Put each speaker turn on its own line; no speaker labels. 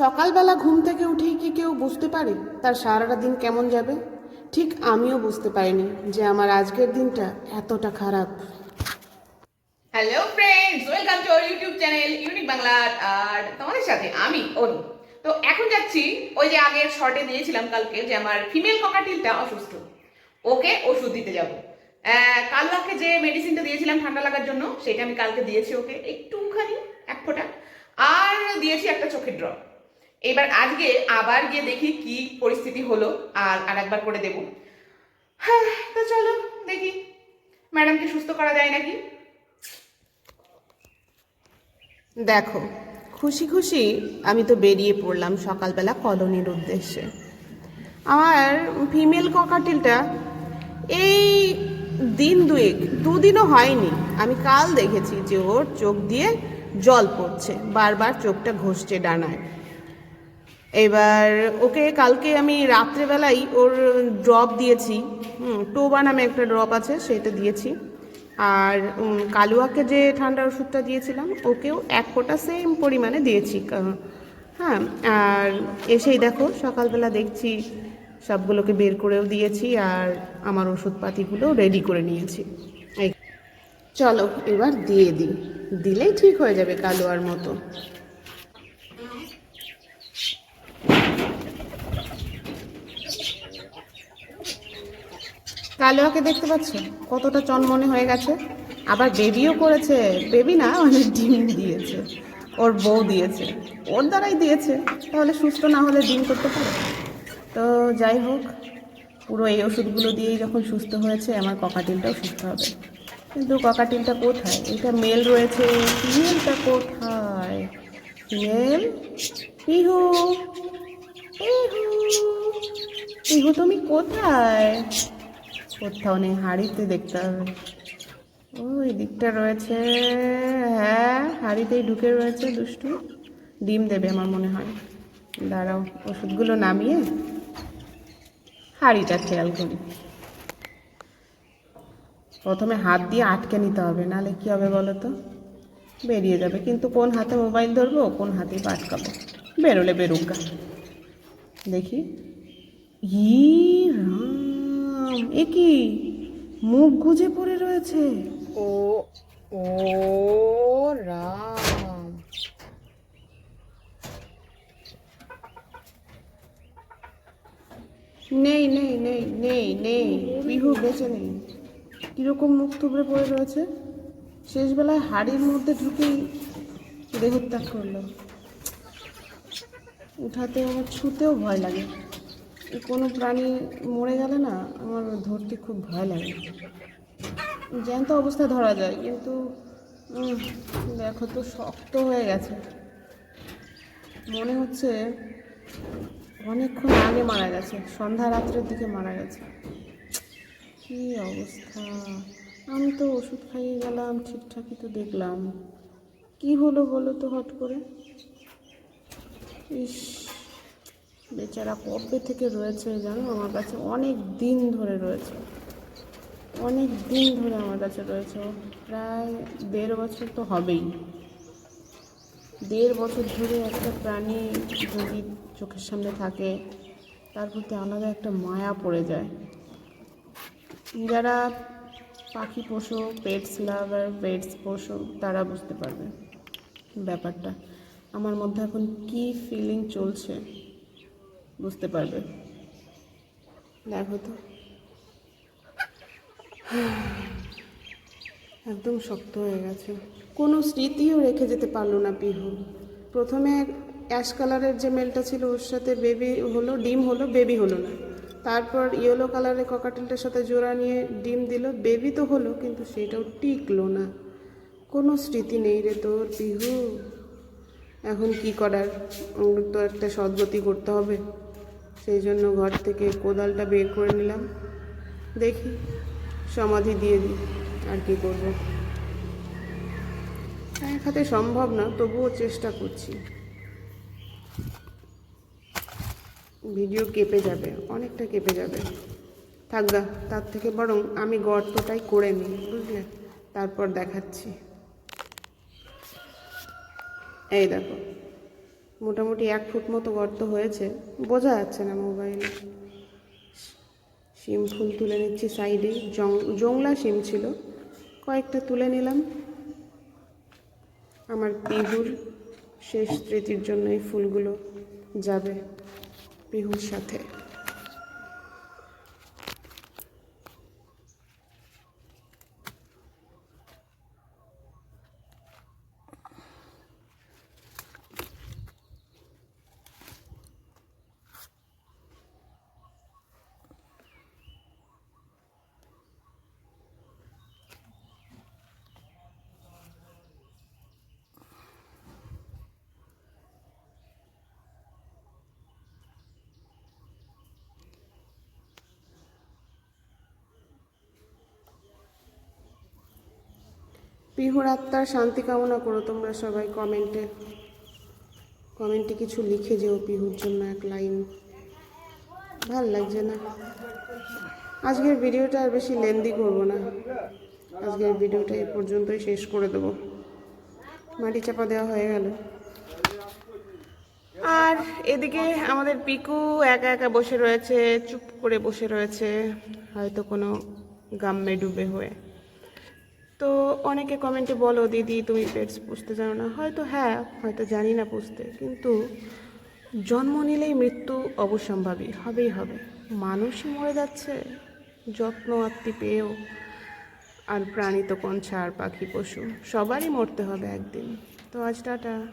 সকালবেলা ঘুম থেকে উঠেই কি কেউ বুঝতে পারে তার সারাটা দিন কেমন যাবে? ঠিক আমিও বুঝতে পারিনি যে আমার আজকের দিনটা এতটা খারাপ।
Hello friends welcome to our YouTube channel unique Bangla আর তোমাদের সাথে আমি অনু তো এখন যাচ্ছি ওই যে আগের শর্টে দিয়েছিলাম কালকে যে আমার ফিমেল ককাটিলটা অসুস্থ। ওকে ওষুধ দিতে যাব। কালকে যে মেডিসিনটা দিয়েছিলাম ঠান্ডা লাগার জন্য, সেটা আমি কালকে দিয়েছি ওকে। একটুখানি এক ফোঁটা। আর দিয়েছি একটা চোখের ড্রপ এবার আজকে আবার গিয়ে দেখি কি পরিস্থিতি হলো আর আর একবার করে দেবো। হ্যাঁ তো চলো দেখি। ম্যাডামকে সুস্থ করা যায় নাকি?
দেখো, খুশি খুশি আমি তো বেরিয়ে পড়লাম সকালবেলা কলোনির উদ্দেশ্যে। আমার ফিমেল ককাটিলটা এই দিন দুয়েক, দুদিনও হয়নি। আমি কাল দেখেছি যে ওর চোখ দিয়ে জল পড়ছে, বারবার চোখটা ঘষছে ডানায়। এবার ওকে কালকে আমি রাত্রেবেলাই ওর ড্রপ দিয়েছি। টোবা নামে একটা ড্রপ আছে, সেটা দিয়েছি। আর কালুয়াকে যে ঠান্ডার ওষুধটা দিয়েছিলাম, ওকেও এক ফোঁটা সেম পরিমাণে দিয়েছি। হ্যাঁ আর এসেই দেখো, সকালবেলা দেখছি সবগুলোকে বের করেও দিয়েছি আর আমার ওষুধপাতিগুলো রেডি করে নিয়েছি। চলো, এবার দিয়ে দিই। দিলেই ঠিক হয়ে যাবে কালুয়ার মতো। কালোয়াকে দেখতে পাচ্ছ? কতটা চনমনে হয়ে গেছে। আবার বেবিও করেছে। বেবি না অনেক ডিম দিয়েছে। ওর বউ দিয়েছে। ওর দ্বারাই দিয়েছে। তাহলে সুস্থ না হলে ডিম করতে পারে? তো যাই হোক, পুরো এই ওষুধগুলো দিয়েই যখন সুস্থ হয়েছে, আমার ককাটিলটাও সুস্থ হবে। কিন্তু ককাটিলটা কোথায়? এটা মেল রয়েছে। ফিমেলটা কোথায়? ফিমেল পিহু! পিহু! পিহু, তুমি কোথায়? কোথাও নেই, হাড়িতে দেখতে হবে। ওই দিকটা রয়েছে হ্যাঁ হাড়িতেই ঢুকে রয়েছে দুষ্টু। ডিম দেবে আমার মনে হয়। দাঁড়াও, ওষুধগুলো নামিয়ে হাড়িটা খেয়াল করি। প্রথমে হাত দিয়ে আটকে নিতে হবে, নাহলে কি হবে বলো তো? বেরিয়ে যাবে, কিন্তু কোন হাতে মোবাইল ধরবো, কোন হাতেই আটকাবো? বেরোলে বেরুক দেখি। ই রাম এ কি? মুখ গুজে পড়ে রয়েছে? ও ও রাম। নেই নেই নেই নেই নেই। বিহু বেঁচে নেই। কীরকম মুখ থুবড়ে পড়ে রয়েছে? শেষবেলায় হাড়ির মধ্যে ঢুকেই দেহত্যাগ করল। উঠাতে আমার ছুতেও ভয় লাগে। কোনো প্রাণী মরে গেলে না আমার ধরতে খুব ভয় লাগে। জ্যান্ত অবস্থায় ধরা যায়, কিন্তু দেখো তো শক্ত হয়ে গেছে। মনে হচ্ছে অনেকক্ষণ আগে মারা গেছে, সন্ধ্যা রাত্রের দিকে মারা গেছে। কি অবস্থা? আমি তো ওষুধ খাইয়ে গেলাম, ঠিকঠাকই তো দেখলাম। কি হলো বলো তো হট করে? ইস। বেচারা কবে থেকে রয়েছে জানো? আমার কাছে অনেক দিন ধরে রয়েছে। অনেক দিন ধরে আমার কাছে রয়েছে। প্রায় দেড় বছর তো হবেই। দেড় বছর ধরে একটা প্রাণী যদি চোখের সামনে থাকে, তার প্রতি আলাদা একটা মায়া পড়ে যায়। যারা পাখি পশু পেটস লাভার পেটস পশু, তারা বুঝতে পারবে ব্যাপারটা। আমার মধ্যে এখন কি ফিলিং চলছে? বুঝতে পারবে। দেখো তো। একদম শক্ত হয়ে গেছে। কোনো স্মৃতিও রেখে যেতে পারল না পিহু। প্রথমে অ্যাশ কালারের যে মেলটা ছিল, ওর সাথে বেবি হলো, ডিম হলো, বেবি হলো না। তারপর ইয়েলো কালারের ককাটেলটার সাথে জোড়া নিয়ে ডিম দিল, বেবি তো হলো, কিন্তু সেটাও টিকলো না। কোনো স্মৃতি নেই রে তোর, পিহু। এখন কি করার? তো একটা সদ্গতি করতে হবে। সেই জন্য ঘর থেকে কোদালটা বের করে নিলাম। দেখি, সমাধি দিয়ে দিই, আর কি করব। এক হাতে সম্ভব না, তবুও চেষ্টা করছি। ভিডিও কেঁপে যাবে, অনেকটা কেঁপে যাবে। থাকবা তার থেকে বরং আমি গর্তটাই করে নিই, বুঝলে? তারপর দেখাচ্ছি। এই দেখো মোটামুটি এক ফুট মতো গর্ত হয়েছে। বোঝা যাচ্ছে না মোবাইল। শিম ফুল তুলে নিচ্ছি সাইডে। জং জংলা শিম ছিল। কয়েকটা তুলে নিলাম। আমার পিহুর শেষ স্মৃতির জন্য এই ফুলগুলো যাবে পিহুর সাথে। পিহুর আত্মার শান্তি কামনা করো তোমরা সবাই কমেন্টে। কমেন্টে কিছু লিখে যেও পিহুর জন্য এক লাইন। ভালো লাগছে না। আজকের ভিডিওটা আর বেশি লেন্দি করব না। আজকের ভিডিওটা এ পর্যন্তই শেষ করে দেবো। মাটি চাপা দেওয়া হয়ে গেল। আর এদিকে আমাদের পিকু একা একা বসে রয়েছে, চুপ করে বসে রয়েছে। হয়তো কোনো গাম্মে ডুবে হয়ে। তো অনেকে কমেন্টে বলো, দিদি, তুমি পেটস পুষতে জানো না। হয়তো হ্যাঁ হয়তো জানি না পুষতে। কিন্তু জন্ম নিলেই মৃত্যু অবসম্ভাবী হবেই হবে। মানুষই মরে যাচ্ছে, যত্ন আত্মি পেয়েও। আর প্রাণী তো কোন ছাড় পাখি, পশু, সবারই মরতে হবে একদিন। তো আজ টাটা।